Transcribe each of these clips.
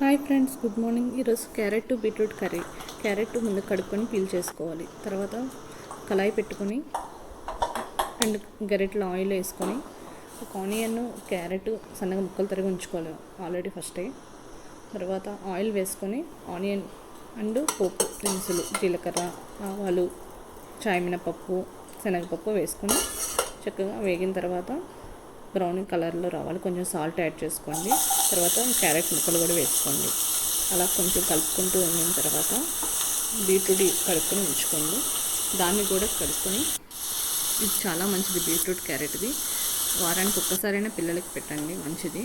Hi friends good morning. ఈరోజు carrot beetroot curry. Carrot ముందు కడుక్కొని పీల్ చేసుకోవాలి. తర్వాత కళాయి పెట్టుకొని రెండు గరెట్ల ఆయిల్ వేసుకొని ఒక ఆనియన్ క్యారెట్ సన్నగా ముక్కలు తరిగి ఉంచుకోవాలి ఆల్రెడీ ఫస్టే తర్వాత ఆయిల్ వేసుకొని ఆనియన్ అండ్ పోపు దినుసులు జీలకర్ర ఆవాలు చాయ్ మినపప్పు శనగపప్పు వేసుకొని చక్కగా వేగిన తర్వాత బ్రౌన్ కలర్లో రావాలి. కొంచెం సాల్ట్ యాడ్ చేసుకోండి. తర్వాత క్యారెట్ ముక్కలు కూడా వేసుకోండి. అలా కొంచెం కలుపుకుంటూ ఉన్న తర్వాత బీట్రూట్ కడుక్కొని ఉంచుకోండి. దాన్ని కూడా కడుక్కొని ఇది చాలా మంచిది బీట్రూట్ క్యారెట్ది. వారానికి ఒక్కసారైనా పిల్లలకి పెట్టండి. మంచిది.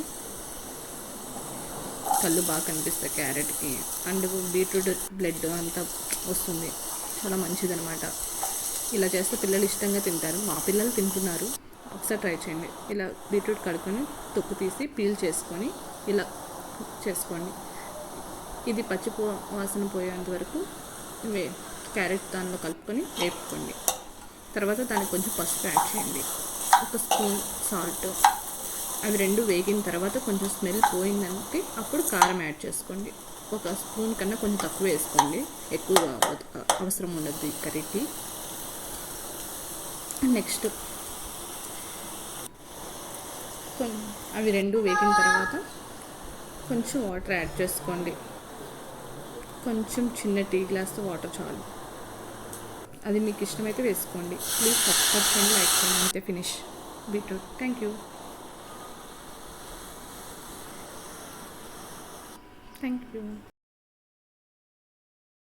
కళ్ళు బాగా కనిపిస్తాయి క్యారెట్కి. అండ్ బీట్రూట్ బ్లడ్ అంతా వస్తుంది. చాలా మంచిది అనమాట ఇలా చేస్తే పిల్లలు ఇష్టంగా తింటారు. మా పిల్లలు తింటున్నారు. ఒకసారి ట్రై చేయండి. ఇలా బీట్రూట్ కడుక్కొని తొక్కు తీసి పీల్ చేసుకొని ఇలా చేసుకోండి. ఇది పచ్చి పో వాసన పోయేంత వరకు వే క్యారెట్ దానిలో కలుపుకొని వేపుకోండి. తర్వాత దానికి కొంచెం పసుపు యాడ్ చేయండి. ఒక స్పూన్ సాల్ట్. అవి రెండు వేగిన తర్వాత కొంచెం స్మెల్ పోయిందంటే అప్పుడు కారం యాడ్ చేసుకోండి. ఒక స్పూన్ కన్నా కొంచెం తక్కువ వేసుకోండి. ఎక్కువ అవసరం ఉండదు ఈ కర్రీకి. నెక్స్ట్ అవి రెండు వేగిన తర్వాత కొంచెం వాటర్ యాడ్ చేసుకోండి. కొంచెం చిన్న టీ గ్లాస్తో వాటర్ చాలు. అది మీకు ఇష్టమైతే వేసుకోండి. ప్లీజ్ సబ్స్క్రైబ్ చేయండి లైక్ చేయండి. అంతే finish. Beetroot. Thank you. Thank you.